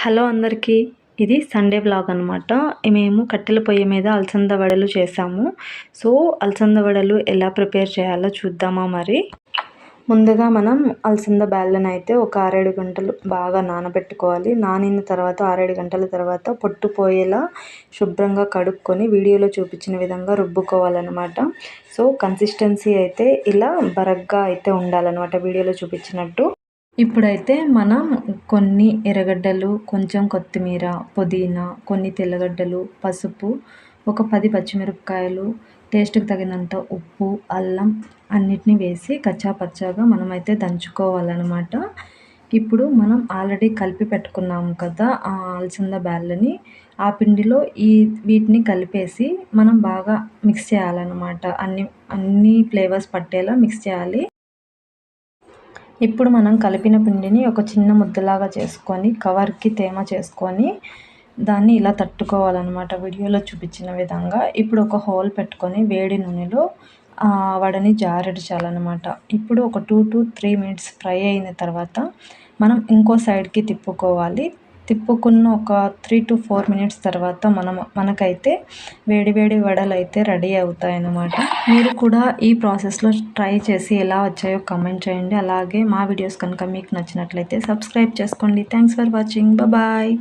Hello అందరికీ. ఇది Sunday blog అనమాట మేము కట్టెల పొయ్యి మీద అలసంద వడలు చేసాము. సో అలసంద వడలు ఎలా ప్రిపేర్ చేయాలో చూద్దామా మరి. ముందుగా మనం అలసంద బ్యాళ్ళను అయితే ఒక ఆరేడు గంటలు బాగా నానబెట్టుకోవాలి. నానిన తర్వాత ఆరేడు గంటల తర్వాత పొట్టు పోయేలా శుభ్రంగా కడుక్కొని వీడియోలో చూపించిన విధంగా రుబ్బుకోవాలన్నమాట. సో కన్సిస్టెన్సీ అయితే ఇలా బరగ్గా అయితే ఉండాలన్నమాట వీడియోలో చూపించినట్టు. ఇప్పుడైతే మనం కొన్ని ఎర్రగడ్డలు కొంచెం కొత్తిమీర పుదీనా కొన్ని తెల్లగడ్డలు పసుపు ఒక పది పచ్చిమిరపకాయలు టేస్ట్కి తగినంత ఉప్పు అల్లం అన్నిటినీ వేసి కచ్చా పచ్చాగా మనమైతే దంచుకోవాలన్నమాట. ఇప్పుడు మనం ఆల్రెడీ కలిపి పెట్టుకున్నాము కదా ఆ అలసంద బ్యాళ్ళని. ఆ పిండిలో ఈ వీటిని కలిపేసి మనం బాగా మిక్స్ చేయాలన్నమాట. అన్ని అన్ని ఫ్లేవర్స్ పట్టేలా మిక్స్ చేయాలి. ఇప్పుడు మనం కలిపిన పిండిని ఒక చిన్న ముద్దలాగా చేసుకొని కవర్కి తేమ చేసుకొని దాన్ని ఇలా తట్టుకోవాలన్నమాట. వీడియోలో చూపించిన విధంగా ఇప్పుడు ఒక హోల్ పెట్టుకొని వేడి నూనెలో వడని జారడిచాలన్నమాట. ఇప్పుడు ఒక two to three minutes fry అయిన తర్వాత మనం ఇంకో సైడ్కి తిప్పుకోవాలి. తిప్పుకున్న ఒక త్రీ టు ఫోర్ మినిట్స్ తర్వాత మనం మనకైతే వేడి వేడి వడలు అయితే రెడీ అవుతాయి అన్నమాట మీరు కూడా ఈ ప్రాసెస్లో ట్రై చేసి ఎలా వచ్చాయో కమెంట్ చేయండి. అలాగే మా వీడియోస్ కనుక మీకు నచ్చినట్లయితే సబ్స్క్రైబ్ చేసుకోండి. Thanks for watching bye